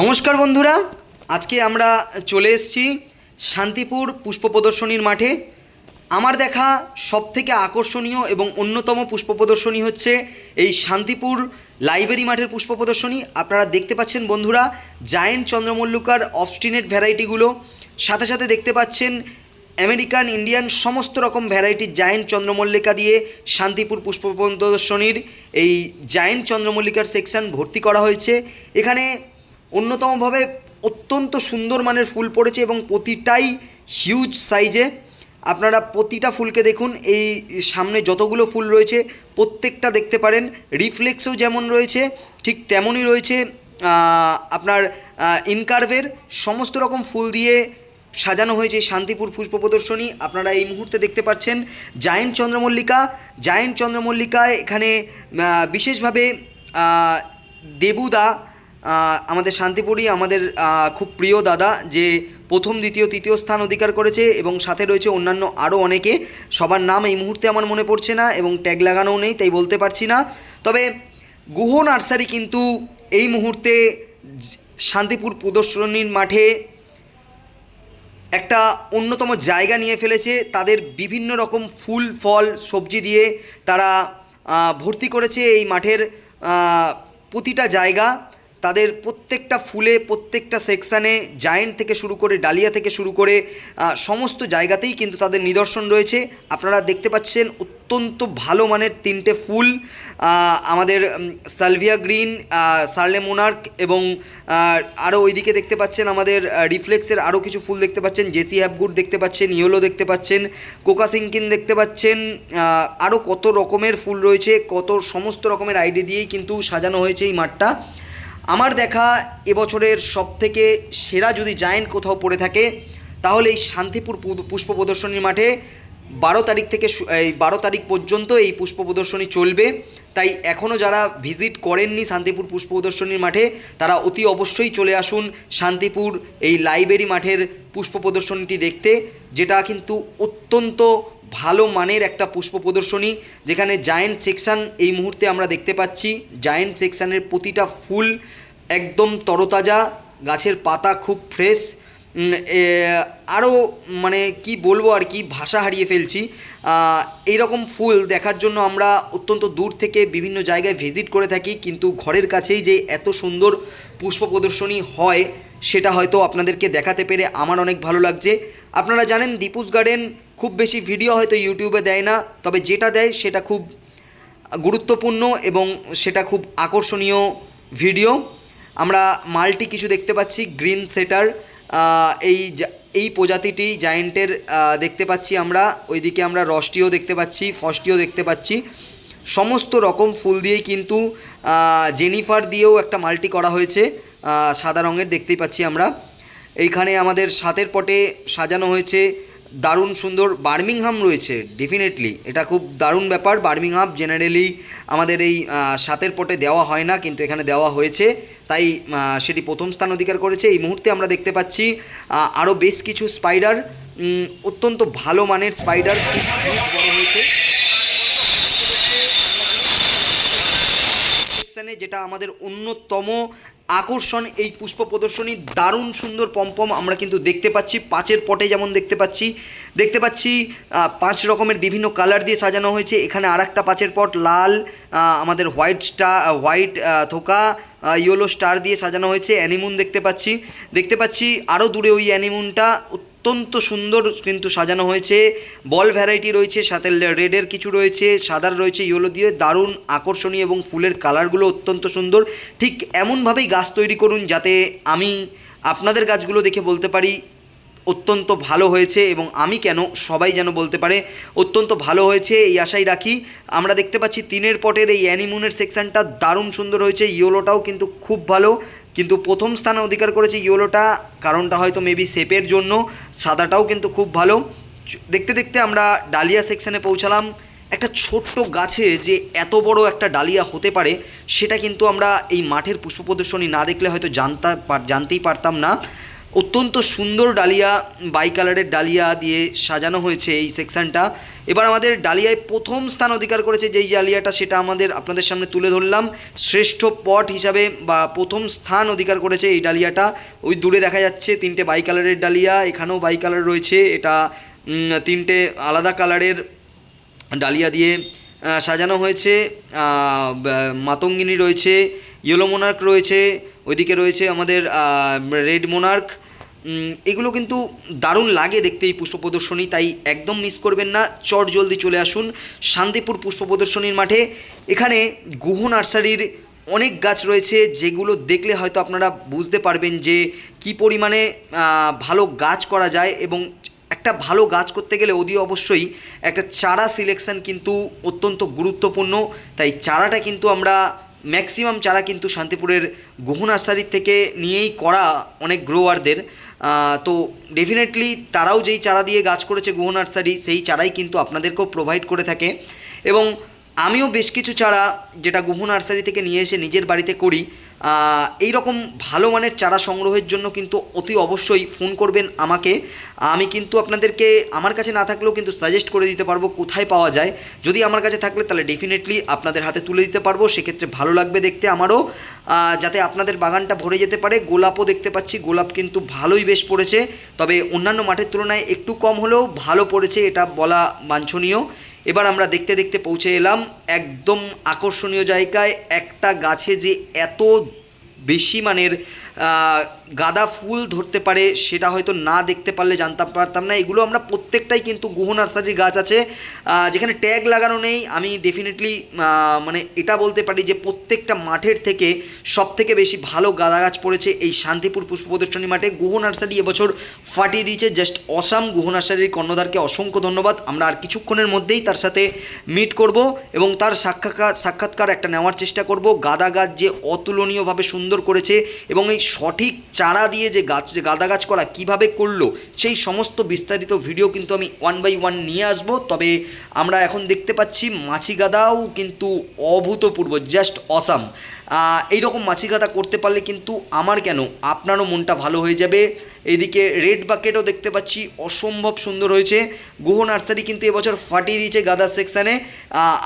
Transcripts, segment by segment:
নমস্কার বন্ধুরা, আজকে আমরা চলে এসেছি শান্তিপুর পুষ্প প্রদর্শনীর মাঠে। আমার দেখা সবথেকে আকর্ষণীয় এবং অন্যতম পুষ্প প্রদর্শনী হচ্ছে এই শান্তিপুর লাইব্রেরি মাঠের পুষ্প প্রদর্শনী। আপনারা দেখতে পাচ্ছেন বন্ধুরা, জায়েন্ট চন্দ্রমল্লিকার অবস্টিনেট ভ্যারাইটিগুলো। সাথে সাথে দেখতে পাচ্ছেন আমেরিকান ইন্ডিয়ান সমস্ত রকম ভ্যারাইটির জায়েন্ট চন্দ্রমল্লিকা দিয়ে শান্তিপুর পুষ্প প্রদর্শনীর এই জায়েন্ট চন্দ্রমল্লিকার সেকশন ভর্তি করা হয়েছে। এখানে অন্যতমভাবে অত্যন্ত সুন্দর মানের ফুল পড়েছে এবং প্রতিটাই হিউজ সাইজে আপনারা প্রতিটা ফুলকে দেখুন, এই সামনে যতগুলো ফুল রয়েছে, প্রত্যেকটা দেখতে পারেন। রিফ্লেক্সও যেমন রয়েছে, ঠিক তেমনই রয়েছে আপনার ইনকার্ভের সমস্ত রকম ফুল দিয়ে সাজানো হয়েছে শান্তিপুর পুষ্প প্রদর্শনী। আপনারা এই মুহূর্তে দেখতে পাচ্ছেন জায়েন্ট চন্দ্রমল্লিকা। জায়েন্ট চন্দ্রমল্লিকায় এখানে বিশেষভাবে দেবুদা আমাদের শান্তিপুরই আমাদের খুব প্রিয় দাদা যে প্রথম, দ্বিতীয়, তৃতীয় স্থান অধিকার করেছে এবং সাথে রয়েছে অন্যান্য আরও অনেকে। সবার নাম এই মুহূর্তে আমার মনে পড়ছে না এবং ট্যাগ লাগানোও নেই, তাই বলতে পারছি না। তবে গুহ নার্সারি কিন্তু এই মুহূর্তে শান্তিপুর প্রদর্শনীর মাঠে একটা অন্যতম জায়গা নিয়ে ফেলেছে। তাদের বিভিন্ন রকম ফুল, ফল, সবজি দিয়ে তারা ভর্তি করেছে এই মাঠের প্রতিটা জায়গা। তাদের প্রত্যেকটা ফুলে, প্রত্যেকটা সেকশানে জায়েন্ট থেকে শুরু করে, ডালিয়া থেকে শুরু করে সমস্ত জায়গাতেই কিন্তু তাদের নিদর্শন রয়েছে। আপনারা দেখতে পাচ্ছেন অত্যন্ত ভালো মানের তিনটে ফুল আমাদের সালভিয়া গ্রিন সার্লে মোনার্ক এবং আরও ওইদিকে দেখতে পাচ্ছেন আমাদের রিফ্লেক্সের আরও কিছু ফুল দেখতে পাচ্ছেন। জেসি হ্যাপগুড দেখতে পাচ্ছেন, ইয়োলো দেখতে পাচ্ছেন কোকাসিঙ্কিন দেখতে পাচ্ছেন আরও কত রকমের ফুল রয়েছে, কত সমস্ত রকমের আইডি দিয়েই কিন্তু সাজানো হয়েছে এই মাঠটা। আমার দেখা এবছরের সবথেকে সেরা যদি জায়েন্ট কোথাও পড়ে থাকে, তাহলে এই শান্তিপুর পুষ্প প্রদর্শনীর মাঠে বারো তারিখ থেকে এই বারো তারিখ পর্যন্ত এই পুষ্প প্রদর্শনী চলবে। তাই এখনও যারা ভিজিট করেননি শান্তিপুর পুষ্প প্রদর্শনীর মাঠে, তারা অতি অবশ্যই চলে আসুন শান্তিপুর এই লাইব্রেরি মাঠের পুষ্প প্রদর্শনীটি দেখতে, যেটা কিন্তু অত্যন্ত ভালো মানের একটা পুষ্প প্রদর্শনী, যেখানে জায়েন্ট সেকশন এই মুহূর্তে আমরা দেখতে পাচ্ছি। জায়েন্ট সেকশানের প্রতিটা ফুল একদম তরতাজা, গাছের পাতা খুব ফ্রেশ আরও মানে কি বলব আর কি, ভাষা হারিয়ে ফেলছি। এই রকম ফুল দেখার জন্য আমরা অত্যন্ত দূর থেকে বিভিন্ন জায়গায় ভিজিট করে থাকি, কিন্তু ঘরের কাছেই যে এত সুন্দর পুষ্প প্রদর্শনী হয়, সেটা হয়তো আপনাদেরকে দেখাতে পেরে আমার অনেক ভালো লাগছে। আপনারা জানেন, দীপুস গার্ডেন খুব বেশি ভিডিও হয়তো ইউটিউবে দেয় না, তবে যেটা দেয় সেটা খুব গুরুত্বপূর্ণ এবং সেটা খুব আকর্ষণীয় ভিডিও আমরা মাল্টি কিছু দেখতে পাচ্ছি, গ্রিন সেটার এই এই প্রজাতিটি জায়েন্টের দেখতে পাচ্ছি আমরা, ওইদিকে আমরা রসটিও দেখতে পাচ্ছি, ফস্টিও দেখতে পাচ্ছি। সমস্ত রকম ফুল দিয়েই কিন্তু জেনিফার দিয়েও একটা মাল্টি করা হয়েছে সাদা রঙের দেখতেই পাচ্ছি আমরা। এইখানে আমাদের সাতের পটে সাজানো হয়েছে দারুণ সুন্দর বার্মিংহাম রয়েছে ডেফিনেটলি এটা খুব দারুণ ব্যাপার। বার্মিংহাম জেনারেলি আমাদের এই সাতের পটে দেওয়া হয় না, কিন্তু এখানে দেওয়া হয়েছে। তাই সেটি প্রথম স্থান অধিকার করেছে। এই মুহূর্তে আমরা দেখতে পাচ্ছি আরও বেশ কিছু স্পাইডার অত্যন্ত ভালো মানের স্পাইডার হয়েছে। যেটা আমাদের অন্যতম আকর্ষণ, এই পুষ্প প্রদর্শনী, দারুণ সুন্দর পম্পম আমরা কিন্তু দেখতে পাচ্ছি। পাঁচের পটে যেমন দেখতে পাচ্ছি। দেখতে পাচ্ছি পাঁচ রকমের বিভিন্ন কালার দিয়ে সাজানো হয়েছে। এখানে আর একটা পাঁচের পট, লাল আমাদের হোয়াইট স্টার হোয়াইট থোকা ইয়েলো স্টার দিয়ে সাজানো হয়েছে। অ্যানিমুন দেখতে পাচ্ছি। দেখতে পাচ্ছি আরও দূরে ওই অ্যানিমুনটা অত্যন্ত সুন্দর কিন্তু সাজানো হয়েছে। বল ভ্যারাইটি রয়েছে, সাথে রেডের কিছু রয়েছে সাদার রয়েছে ইয়েলো দিয়ে দারুণ আকর্ষণীয় এবং ফুলের কালারগুলো অত্যন্ত সুন্দর। ঠিক এমনভাবেই গাছ তৈরি করুন যাতে আমি আপনাদের গাছগুলো দেখে বলতে পারি অত্যন্ত ভালো হয়েছে এবং আমি কেন সবাই যেন বলতে পারে অত্যন্ত ভালো হয়েছে এই আশাই রাখি। আমরা দেখতে পাচ্ছি তিনের পটের এই অ্যানিমুনের সেকশনটা দারুণ সুন্দর হয়েছে ইয়োলোটাও কিন্তু খুব ভালো। কিন্তু প্রথম স্থান অধিকার করেছে ইয়েলোটা, কারণটা হয়তো মেবি শেপের জন্য, সাদাটাও কিন্তু খুব ভালো। দেখতে দেখতে আমরা ডালিয়া সেকশানে পৌঁছালাম। একটা ছোট্ট গাছে যে এত বড় একটা ডালিয়া হতে পারে, সেটা কিন্তু আমরা এই মাঠের পুষ্প প্রদর্শনী না দেখলে হয়তো জানতা জানতেই পারতাম না। অত্যন্ত সুন্দর ডালিয়া, বাই কালারের ডালিয়া দিয়ে সাজানো হয়েছে এই সেকশনটা। এবার আমাদের ডালিয়ায় প্রথম স্থান অধিকার করেছে যেই ডালিয়াটা, সেটা আমাদের আপনাদের সামনে তুলে ধরলাম। শ্রেষ্ঠ পট হিসাবে বা প্রথম স্থান অধিকার করেছে এই ডালিয়াটা। ওই দূরে দেখা যাচ্ছে তিনটে বাই কালারের ডালিয়া, এখানেও বাই কালার রয়েছে। এটা তিনটে আলাদা কালারের ডালিয়া দিয়ে সাজানো হয়েছে। মাতঙ্গিনী রয়েছে, ইয়েলো মোনার্ক রয়েছে, ওইদিকে রয়েছে আমাদের রেড মোনার্ক। এগুলো কিন্তু দারুণ লাগে দেখতে এই পুষ্প প্রদর্শনী, তাই একদম মিস করবেন না। চট জলদি চলে আসুন শান্তিপুর পুষ্প প্রদর্শনীর মাঠে। এখানে গুহ নার্সারির অনেক গাছ রয়েছে, যেগুলো দেখলে হয়তো আপনারা বুঝতে পারবেন যে কি পরিমাণে ভালো গাছ করা যায় এবং একটা ভালো গাছ করতে গেলে অতি অবশ্যই একটা চারা সিলেকশন কিন্তু অত্যন্ত গুরুত্বপূর্ণ। তাই চারাটা কিন্তু আমরা ম্যাক্সিমাম চারা কিন্তু শান্তিপুরের গহু নার্সারির থেকে নিয়েই করা অনেক গ্রোয়ারদের তো ডেফিনেটলি তারাও যেই চারা দিয়ে গাছ করেছে গুহ নার্সারি, সেই চারাই কিন্তু আপনাদেরকেও প্রোভাইড করে থাকে। এবং আমিও বেশ কিছু চারা যেটা গুহ নার্সারি থেকে নিয়ে এসে নিজের বাড়িতে করি এই রকম ভালো মানের চারা সংগ্রহের জন্য কিন্তু অতি অবশ্যই ফোন করবেন আমাকে। আমি কিন্তু আপনাদেরকে আমার কাছে না থাকলেও কিন্তু সাজেস্ট করে দিতে পারব কোথায় পাওয়া যায়। যদি আমার কাছে থাকলে তাহলে ডেফিনেটলি আপনাদের হাতে তুলে দিতে পারব। সেক্ষেত্রে ভালো লাগবে দেখতে আমারও। যাতে আপনাদের বাগানটা ভরে যেতে পারে। গোলাপও দেখতে পাচ্ছি। গোলাপ কিন্তু ভালোই বেশ পড়েছে। তবে অন্যান্য মাঠের তুলনায় একটু কম হলেও ভালো পড়েছে, এটা বলা বাঞ্ছনীয়। এবার আমরা দেখতে দেখতে পৌঁছে এলাম একদম আকর্ষণীয় জায়গায় একটা গাছে যে এত বেশি মানের গাঁদা ফুল ধরতে পারে, সেটা হয়তো না দেখতে পারলে জানতে পারতাম না। এগুলো আমরা প্রত্যেকটাই কিন্তু গুহ নার্সারির গাছ আছে যেখানে ট্যাগ লাগানো নেই। আমি ডেফিনেটলি মানে এটা বলতে পারি যে প্রত্যেকটা মাঠের থেকে সব থেকে বেশি ভালো গাঁদা গাছ পড়েছে এই শান্তিপুর পুষ্প প্রদর্শনী মাঠে। গুহ নার্সারি এবছর ফাটিয়ে দিয়েছে। জাস্ট অসাম গুহ নার্সারির কর্ণধারকে অসংখ্য ধন্যবাদ। আমরা আর কিছুক্ষণের মধ্যেই তার সাথে মিট করব এবং তার সাক্ষাৎকার সাক্ষাৎকার একটা নেওয়ার চেষ্টা করব। গাঁদা গাছ যে অতুলনীয়ভাবে সুন্দর করেছে এবং এই সঠিক চারা দিয়ে যে গাছ, যে গাঁদা গাছ করা কীভাবে করল, সেই সমস্ত বিস্তারিত ভিডিও কিন্তু আমি ওয়ান বাই ওয়ান নিয়ে আসব। তবে আমরা এখন দেখতে পাচ্ছি মাছি গাদাও কিন্তু অভূতপূর্ব জাস্ট অসাম এইরকম মাছি গাদা করতে পারলে কিন্তু আমার কেন, আপনারও মনটা ভালো হয়ে যাবে। এইদিকে রেড বাকেটও দেখতে পাচ্ছি অসম্ভব সুন্দর হয়েছে। গুহ নার্সারি কিন্তু এবছর ফাটিয়ে দিয়েছে গাদা সেকশানে।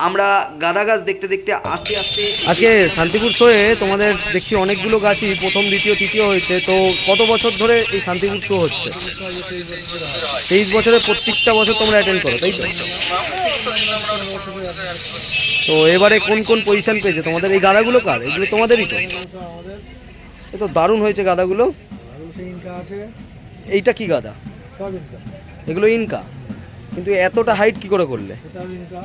আমরা গাদা গাছ দেখতে দেখতে আস্তে আস্তে আজকে শান্তিপুর শোয়ে তোমাদের দেখছি অনেকগুলো গাছই প্রথম দ্বিতীয় তৃতীয় হয়েছে। তো কত বছর ধরে এই শান্তিপুর শো হচ্ছে? তেইশ বছরের প্রত্যেকটা বছর তোমরা অ্যাটেন্ড করো তাই তো? তো এবারে কোন কোন পজিশন পেয়েছে? তোমাদের এই গাদাগুলো কার? এগুলো তোমাদেরই তো। এ তো দারুণ হয়েছে গাদাগুলো। সেই ইনকা আছে। এইটা কি গাদা? সব ইনকা। এগুলো ইনকা? কিন্তু এতটা হাইট কি করে করলে? এটাও ইনকা।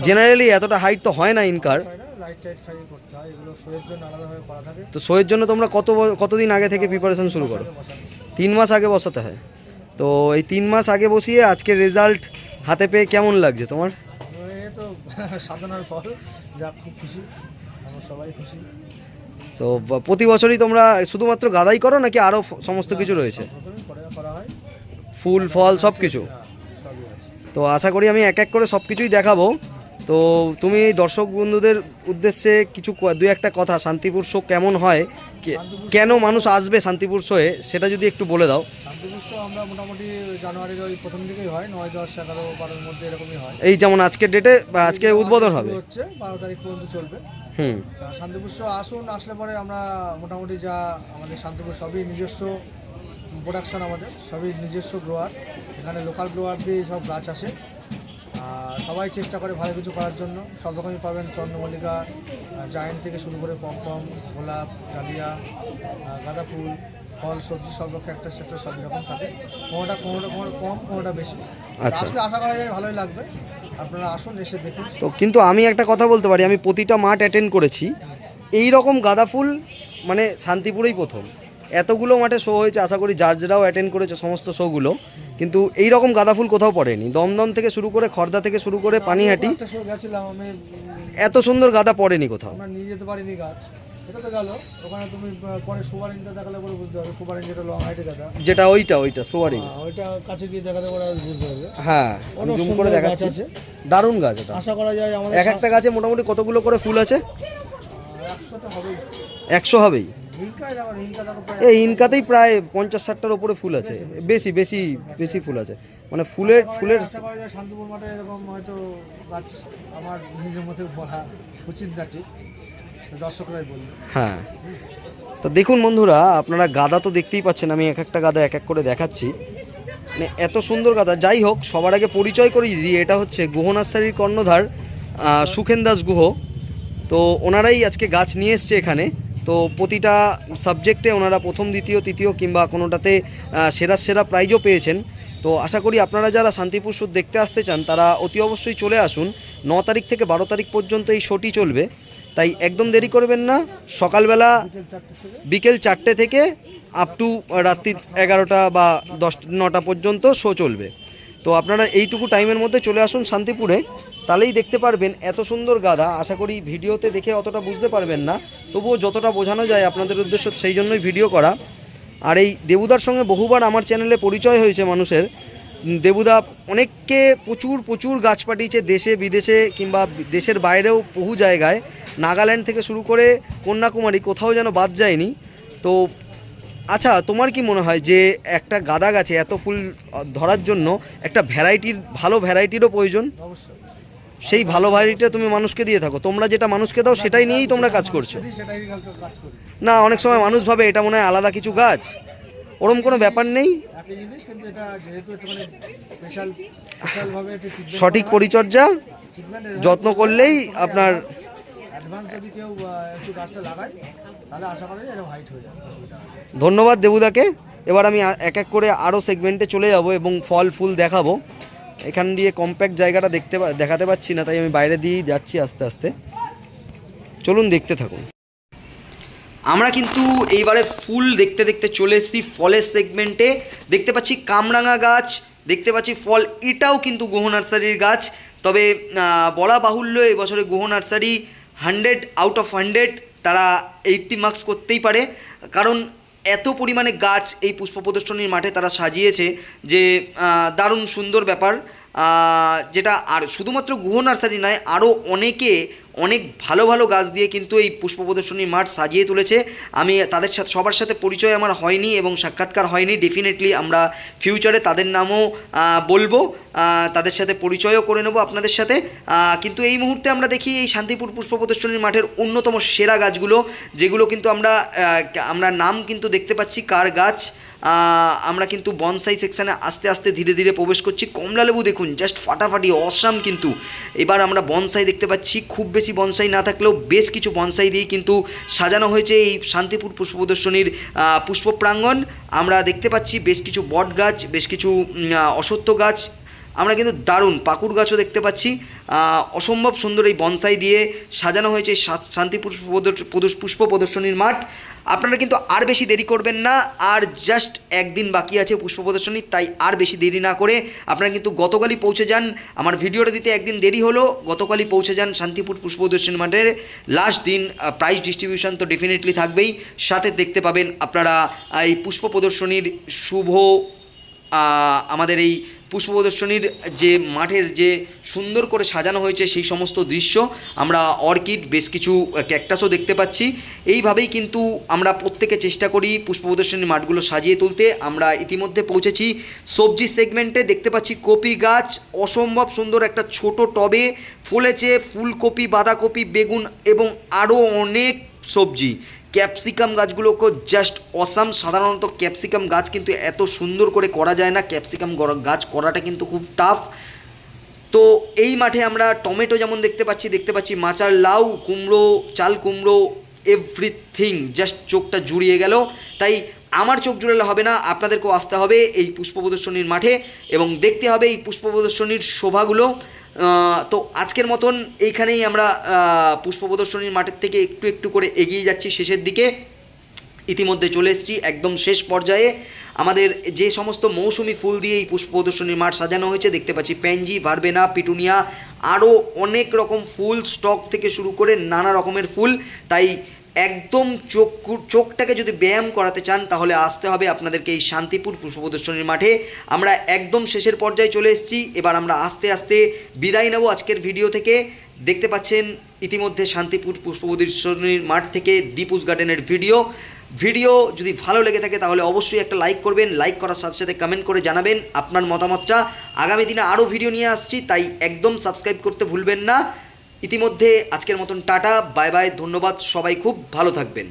জেনারেলি এতটা হাইট তো হয় না ইনকার। লাইট টাইট খাইয়ে করতে হয়। এগুলো শোয়ের জন্য আলাদাভাবে করা থাকে। তো শোয়ের জন্য তোমরা কত কতদিন আগে থেকে প্রিপারেশন শুরু করো? তিন মাস আগে বসাতে হয়। তো এই তিন মাস আগে বসিয়ে আজকে রেজাল্ট হাতে পেয়ে কেমন লাগছে তোমার? তো সাধনার ফল। যা খুব খুশি। আমরা সবাই খুশি। তো প্রতি বছরই তোমরা শুধুমাত্র গাদাই করো নাকি আরও সমস্ত কিছু রয়েছে? হয়। ফুল ফল সব কিছু হ্যাঁ, তো আশা করি আমি এক এক করে সব কিছুই দেখাবো। তো তুমি দর্শক বন্ধুদের উদ্দেশ্যে কিছু দু একটা কথা শান্তিপুর শো কেমন হয়? কেন মানুষ আসবে শান্তিপুর শোয়ে? সেটা যদি একটু বলে দাও। শান্তিপুষ্ট আমরা মোটামুটি জানুয়ারির ওই প্রথম দিকেই হয় নয় দশ এগারো বারোর মধ্যে এরকমই হয়। এই যেমন আজকের ডেটে বা আজকে উদ্বোধন হবে। হচ্ছে বারো তারিখ পর্যন্ত চলবে। শান্তিপুষ্ট আসুন আসলে পরে আমরা মোটামুটি যা আমাদের শান্তিপুর সবই নিজস্ব প্রোডাকশন আমাদের সবই নিজস্ব গ্রোয়ার এখানে লোকাল গ্রোয়ার দিয়ে সব গাছ আসে। আর সবাই চেষ্টা করে ভালো কিছু করার জন্য। সব রকমই পাবেন চন্দ্রমল্লিকা জায়েন্ট থেকে শুরু করে পমপম গোলাপ ডালিয়া গাঁদা ফুল ফল সবজি সব রকম একটা সেক্টর সব রকম থাকে। কোনোটা কোনোটা কোনো কম কোনোটা বেশি। আচ্ছা। আসলে আশা করা যায় ভালোই লাগবে। আপনারা আসুন এসে দেখুন তো কিন্তু আমি একটা কথা বলতে পারি আমি প্রতিটা মাঠ অ্যাটেন্ড করেছি। এই রকম গাঁদা ফুল মানে শান্তিপুরেই প্রথম। এতগুলো মাঠে শো হয়েছে আশা করি জার্জরাও অ্যাটেন্ড করেছে সমস্ত শোগুলো কিন্তু এই রকম গাঁদা ফুল কোথাও পড়েনি। দমদম থেকে শুরু করে খর্দা থেকে শুরু করে পানিহাটি। এত সুন্দর গাঁদা পড়েনি কোথাও। নিয়ে যেতে পারিনি গাছ। এটা তো গেল। ওখানে তুমি পরে সুপার ইনটা দেখালে পরে বুঝতে পারবে। সুপার যেটা লং হাইটে দেখা। যেটা ওইটা ওইটা সোয়ারিং ওইটা কাছে গিয়ে দেখালে পরে বুঝতে পারবে। হ্যাঁ জুম করে দেখাচ্ছি। দারুণ গাছ এটা আশা করা যায় আমাদের এক একটা গাছে মোটামুটি কতগুলো করে ফুল আছে? একশোটা হবেই একশো হবেই। এই ইনকাতেই প্রায় পঞ্চাশ ষাটটার ওপরে ফুল আছে। বেশি বেশি বেশি ফুল আছে। মানে ফুলের ফুলের শান্তিপুর মাঠে এরকম হয়তো গাছ আমার নিজের মধ্যে বলা উচিত না ঠিক। হ্যাঁ। তো দেখুন বন্ধুরা, আপনারা গাদা তো দেখতেই পাচ্ছেন, আমি এক একটা গাদা এক এক করে দেখাচ্ছি। মানে এত সুন্দর গাদা। যাই হোক, সবার আগে পরিচয় করিয়ে দিই, এটা হচ্ছে গুহ নার্সারির কর্ণধার সুখেন দাস গুহ। তো ওনারাই আজকে গাছ নিয়ে এসছে এখানে। তো প্রতিটা সাবজেক্টে ওনারা প্রথম, দ্বিতীয়, তৃতীয় কিংবা কোনোটাতে সেরা সেরা প্রাইজও পেয়েছেন। তো আশা করি আপনারা যারা শান্তিপুর সুদ দেখতে আসতে চান, তারা অতি অবশ্যই চলে আসুন। ন তারিখ থেকে বারো তারিখ পর্যন্ত এই শোটি চলবে। তাই একদম দেরি করবেন না। সকালবেলা বিকেল চারটে থেকে আপ টু রাত্রি এগারোটা বা দশ, নটা পর্যন্ত শো চলবে। তো আপনারা এইটুকু টাইমের মধ্যে চলে আসুন শান্তিপুরে, তাহলেই দেখতে পারবেন এত সুন্দর গাদা আশা করি ভিডিওতে দেখে অতটা বুঝতে পারবেন না, তবুও যতটা বোঝানো যায় আপনাদের উদ্দেশ্য সেই জন্যই ভিডিও করা। আর এই দেবুদার সঙ্গে বহুবার আমার চ্যানেলে পরিচয় হয়েছে মানুষের। দেবুদা অনেককে প্রচুর প্রচুর গাছ পাঠিয়েছে দেশে বিদেশে কিংবা দেশের বাইরেও বহু জায়গায়। নাগাল্যান্ড থেকে শুরু করে কন্যাকুমারী কোথাও যেন বাদ যায়নি। তো আচ্ছা তোমার কি মনে হয় যে একটা গাদা গাছে এত ফুল ধরার জন্য একটা ভ্যারাইটির, ভালো ভ্যারাইটিরও প্রয়োজন? সেই ভালো ভ্যারাইটিটা তুমি মানুষকে দিয়ে থাকো। তোমরা যেটা মানুষকে দাও, সেটাই নিয়েই তোমরা কাজ করছ। না, অনেক সময় মানুষ ভাবে এটা মনে হয় আলাদা কিছু গাছ। ওরম কোনো ব্যাপার নেই? সঠিক পরিচর্যা, যত্ন করলেই আপনার ধন্যবাদ দেবুদাকে। এবার আমি এক এক করে আরও সেগমেন্টে চলে যাব এবং ফল ফুল দেখাবো। এখান দিয়ে কম্প্যাক্ট জায়গাটা দেখতে দেখাতে পাচ্ছি না, তাই আমি বাইরে দিয়েই যাচ্ছি আস্তে আস্তে। চলুন দেখতে থাকুন। আমরা কিন্তু এইবারে ফুল দেখতে দেখতে চলে এসেছি ফলের সেগমেন্টে দেখতে পাচ্ছি কামরাঙা গাছ, দেখতে পাচ্ছি ফল, এটাও কিন্তু গুহ নার্সারির গাছ। তবে বলা বাহুল্য, এবছরে Guha nursery hundred out of hundred তারা এইটটি মার্কস করতেই পারে। কারণ এত পরিমাণে গাছ এই পুষ্প প্রদর্শনীর মাঠে তারা সাজিয়েছে যে দারুণ সুন্দর ব্যাপার। যেটা আর শুধুমাত্র গুহ নার্সারি নয় আরও অনেকে অনেক ভালো ভালো গাছ দিয়ে কিন্তু এই পুষ্প প্রদর্শনীর মাঠ সাজিয়ে তুলেছে। আমি তাদের সাথে, সবার সাথে পরিচয় আমার হয়নি এবং সাক্ষাৎকার হয়নি। ডেফিনেটলি আমরা ফিউচারে তাদের নামও বলব তাদের সাথে পরিচয়ও করে নেব আপনাদের সাথে। কিন্তু এই মুহূর্তে আমরা দেখি এই শান্তিপুর পুষ্প প্রদর্শনীর মাঠের অন্যতম সেরা গাছগুলো, যেগুলো কিন্তু আমরা আমরা নাম কিন্তু দেখতে পাচ্ছি, কার গাছ? আমরা কিন্তু বনসাই সেকশানে আস্তে আস্তে ধীরে ধীরে প্রবেশ করছি। কমলালেবু দেখুন জাস্ট ফাটাফাটি অসাম কিন্তু। এবার আমরা বনসাই দেখতে পাচ্ছি, খুব বেশি বনসাই না থাকলেও বেশ কিছু বনসাই দিয়ে কিন্তু সাজানো হয়েছে এই শান্তিপুর পুষ্প প্রদর্শনীর পুষ্প প্রাঙ্গণ। আমরা দেখতে পাচ্ছি বেশ কিছু বট গাছ বেশ কিছু অসত্য গাছ আমরা কিন্তু দারুণ পাকুর গাছও দেখতে পাচ্ছি। অসম্ভব সুন্দর এই বনসাই দিয়ে সাজানো হয়েছে শান্তিপুর পুষ্প প্রদর্শনীর মাঠ। আপনারা কিন্তু আর বেশি দেরি করবেন না, আর জাস্ট একদিন বাকি আছে পুষ্প প্রদর্শনী, তাই আর বেশি দেরি না করে আপনারা কিন্তু গতকালই পৌঁছে যান। আমার ভিডিওটা দিতে একদিন দেরি হলো, গতকালই পৌঁছে যান শান্তিপুর পুষ্প প্রদর্শনী মাঠের। লাস্ট দিন প্রাইজ ডিস্ট্রিবিউশন তো ডেফিনেটলি থাকবেই, সাথে দেখতে পাবেন আপনারা এই পুষ্প প্রদর্শনীর শুভ আমাদের এই পুষ্প প্রদর্শনীর যে মাঠের যে সুন্দর করে সাজানো হয়েছে সেই সমস্ত দৃশ্য আমরা অর্কিড, বেশ কিছু ক্যাকটাসও দেখতে পাচ্ছি। এইভাবেই কিন্তু আমরা প্রত্যেকে চেষ্টা করি পুষ্প প্রদর্শনীর মাঠগুলো সাজিয়ে তুলতে। আমরা ইতিমধ্যে পৌঁছেছি সবজি সেগমেন্টে। দেখতে পাচ্ছি কপি গাছ, অসম্ভব সুন্দর একটা ছোট টবে ফলেছে ফুলকপি, বাঁধাকপি, বেগুন এবং আরও অনেক সবজি। ক্যাপসিকাম গাছগুলোকে জাস্ট অসাম সাধারণত ক্যাপসিকাম গাছ কিন্তু এত সুন্দর করে করা যায় না। ক্যাপসিকাম গাছ করাটা কিন্তু খুব টাফ তো এই মাঠে আমরা টমেটো যেমন দেখতে পাচ্ছি দেখতে পাচ্ছি মাচার লাউ, কুমড়ো, চাল কুমড়ো এভরিথিং জাস্ট চোখটা জুড়িয়ে গেল। তাই আমার চোখ জুড়ালে হবে না, আপনাদেরকেও আসতে হবে এই পুষ্প প্রদর্শনীর মাঠে এবং দেখতে হবে এই পুষ্প প্রদর্শনীর শোভাগুলো তো আজকের মতন এইখানেই আমরা পুষ্প প্রদর্শনীর মাঠের থেকে একটু একটু করে এগিয়ে যাচ্ছি শেষের দিকে। ইতিমধ্যে চলে এসেছি একদম শেষ পর্যায়ে। আমাদের যে সমস্ত মৌসুমি ফুল দিয়ে এই পুষ্প প্রদর্শনীর মাঠ সাজানো হয়েছে, দেখতে পাচ্ছি প্যানজি, ভারবেনা, পিটুনিয়া, আরও অনেক রকম ফুল, স্টক থেকে শুরু করে নানা রকমের ফুল। তাই একদম চোখ চোখটাকে যদি ব্যায়াম করাতে চান, তাহলে আসতে হবে আপনাদেরকে এই শান্তিপুর পুষ্প প্রদর্শনীর মাঠে। আমরা একদম শেষের পর্যায়ে চলে এসেছি। এবার আমরা আস্তে আস্তে বিদায় নেব আজকের ভিডিও থেকে। দেখতে পাচ্ছেন, ইতিমধ্যে শান্তিপুর পুষ্প প্রদর্শনীর মাঠ থেকে দীপুস গার্ডেনের ভিডিও। ভিডিও যদি ভালো লেগে থাকে, তাহলে অবশ্যই একটা লাইক করবেন। লাইক করার সাথে সাথে কমেন্ট করে জানাবেন আপনার মতামতটা। আগামী দিনে আরও ভিডিও নিয়ে আসছি, তাই একদম সাবস্ক্রাইব করতে ভুলবেন না। ইতিমধ্যে আজকের মতন টাটা বাই বাই ধন্যবাদ সবাই খুব ভালো থাকবেন।